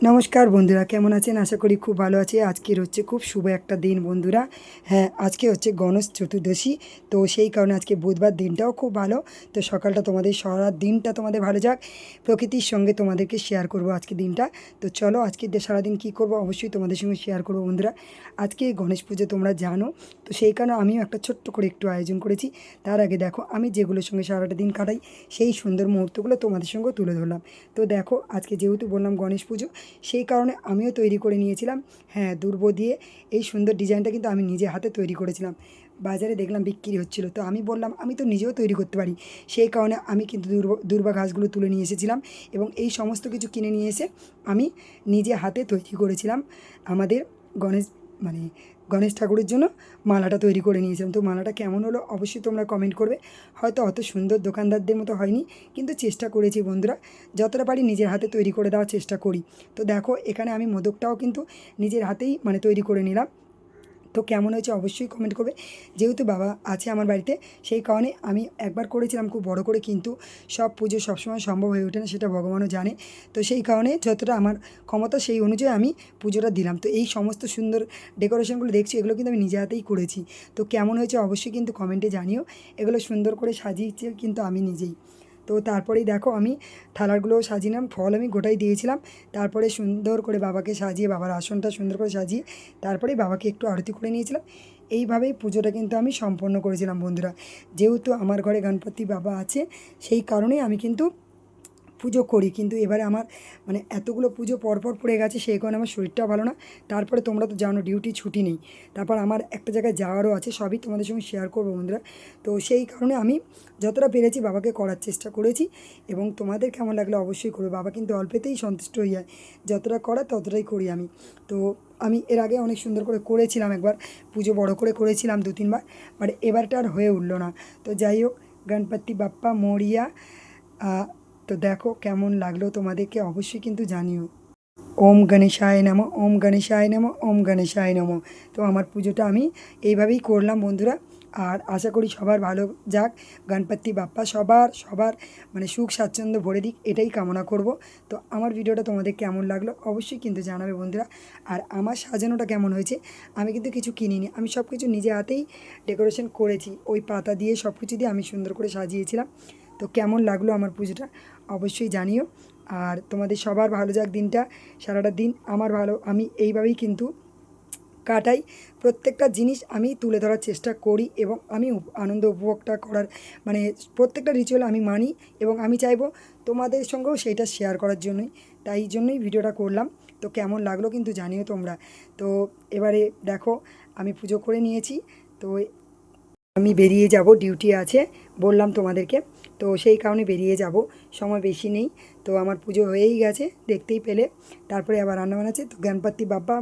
নমস্কার বন্ধুরা, কেমন আছেন? আশা করি খুব ভালো আছে। আজকের হচ্ছে খুব শুভ একটা দিন বন্ধুরা। হ্যাঁ আজকে হচ্ছে গণেশ চতুর্দশী, তো সেই কারণে আজকে বুধবার দিনটাও খুব ভালো। তো সকালটা তোমাদের, সারা দিনটা তোমাদের ভালো যাক। প্রকৃতির সঙ্গে তোমাদেরকে শেয়ার করব আজকে দিনটা। তো চলো, আজকে সারাদিন কী করব অবশ্যই তোমাদের সঙ্গে শেয়ার করব বন্ধুরা। আজকে গণেশ পুজো তোমরা জানো, তো সেই কারণে আমিও একটা ছোট্ট করে একটু আয়োজন করেছি। তার আগে দেখো, আমি যেগুলোর সঙ্গে সারাটা দিন কাটাই, সেই সুন্দর মুহূর্তগুলো তোমাদের সঙ্গে তুলে ধরলাম। তো দেখো, আজকে যেহেতু বললাম গণেশ পুজো সেই কারণে আমিও তৈরি করে নিয়েছিলাম। হ্যাঁ দুর্ব দিয়ে এই সুন্দর ডিজাইনটা কিন্তু আমি নিজে হাতে তৈরি করেছিলাম। বাজারে দেখলাম বিক্রি হচ্ছিল। তো আমি বললাম, আমি তো নিজেও তৈরি করতে পারি। সেই কারণে আমি কিন্তু দুর্ব, দুর্বা ঘাসগুলো তুলে নিয়ে এসেছিলাম এবং এই সমস্ত কিছু কিনে নিয়ে এসে আমি নিজে হাতে তৈরি করেছিলাম আমাদের গণেশ মানে গণেশ ঠাকুরের জন্য মালাটা তৈরি করে নিয়েছিলাম। তো মালাটা কেমন হলো অবশ্যই তোমরা কমেন্ট করবে। হয়তো অত সুন্দর দোকানদারদের মতো হয়নি, কিন্তু চেষ্টা করেছি বন্ধুরা। যতটা পারি নিজের হাতে তৈরি করে দেওয়ার চেষ্টা করি। তো দেখো, এখানে আমি মোদকটাও কিন্তু নিজের হাতেই মানে তৈরি করে নিলাম। তো কেমন হয়েছে অবশ্যই কমেন্ট করবে। যেহেতু বাবা আছে আমার বাড়িতে, সেই কারণে আমি একবার করেছিলাম খুব বড় করে, কিন্তু সব পুজো সবসময় সম্ভব হয়ে ওঠে না, সেটা ভগবানও জানে। তো সেই কারণে যতটা আমার ক্ষমতা, সেই অনুযায়ী আমি পুজোটা দিলাম। তো এই সমস্ত সুন্দর ডেকোরেশনগুলো দেখছি, এগুলো কিন্তু আমি নিজে হাতেই করেছি। তো কেমন হয়েছে অবশ্যই কিন্তু কমেন্টে জানিও। এগুলো সুন্দর করে সাজিয়েছি কিন্তু আমি নিজেই। তো তারপরেই দেখো আমি থালারগুলো সাজিলাম, ফল আমি গোটাই দিয়েছিলাম। তারপরে সুন্দর করে বাবাকে সাজিয়ে, বাবার আসনটা সুন্দর করে সাজিয়ে তারপরে বাবাকে একটু আরতি করে নিয়েছিলাম। এইভাবেই পুজোটা কিন্তু আমি সম্পন্ন করেছিলাম বন্ধুরা। যেহেতু আমার ঘরে গণপতি বাবা আছে, সেই কারণে আমি কিন্তু পুজো করি, কিন্তু এবারে আমার মানে এতগুলো পুজো পরপর পড়ে গেছে, সেই কারণে আমার শরীরটাও ভালো না। তারপরে তোমরা তো জানো ডিউটি ছুটি নেই। তারপর আমার একটা জায়গায় যাওয়ারও আছে, সবই তোমাদের সঙ্গে শেয়ার করব বন্ধুরা। তো সেই কারণে আমি যতটা পেরেছি বাবাকে করার চেষ্টা করেছি, এবং তোমাদের কেমন লাগল অবশ্যই করবে বাবা কিন্তু অল্পেতেই সন্তুষ্ট হয়ে যায়, যতটা করা ততটাই করি আমি। তো আমি এর আগে অনেক সুন্দর করে করেছিলাম একবার, পুজো বড় করে করেছিলাম দু তিনবার, বাট এবারটা আর হয়ে উঠল না। তো যাই হোক, গণপতি বাপ্পা মরিয়া তো দেখো কেমন লাগল তোমাদেরকে অবশ্যই কিন্তু জানিও। ওম গণেশায় নম, ওম গণেশায় নম, ওম গণেশায় নম। তো আমার পুজোটা আমি এইভাবেই করলাম বন্ধুরা। আর আশা করি সবার ভালো যাক। গণপতি বাপ্পা সবার সবার মানে সুখ স্বাচ্ছন্দ্য ভরে দিক, এটাই কামনা করব। তো আমার ভিডিওটা তোমাদের কেমন লাগল অবশ্যই কিন্তু জানাবে বন্ধুরা। আর আমার সাজানোটা কেমন হয়েছে আমি কিন্তু কিছু কিনিনি। আমি সব কিছু নিজে হাতেই ডেকোরেশন করেছি। ওই পাতা দিয়ে সব কিছু দিয়ে আমি সুন্দর করে সাজিয়েছিলাম। তো কেমন লাগল আমার পুজোটা অবশ্যই জানিও। আর তোমাদের সবার ভালো যাক দিনটা, সারাটা দিন আমার ভালো, আমি এইভাবেই কিন্তু কাটাই। প্রত্যেকটা জিনিস আমি তুলে ধরার চেষ্টা করি এবং আমি আনন্দ উপভোগটা করার মানে প্রত্যেকটা রিচুয়াল আমি মানি এবং আমি চাইব তোমাদের সঙ্গেও সেইটা শেয়ার করার জন্যই। তাই জন্যই ভিডিওটা করলাম। তো কেমন লাগল কিন্তু জানিও তোমরা। তো এবারে দেখো, আমি পুজো করে নিয়েছি। তো আমি বেরিয়ে যাব ডিউটি আছে, বললাম তোমাদেরকে। তো সেই কারণে বেরিয়ে যাব, সময় বেশি নেই। তো আমার পুজো হয়েই গেছে, দেখতেই পেলে। তারপরে আবার রান্না আছে, তো গণপতি বাপ্পা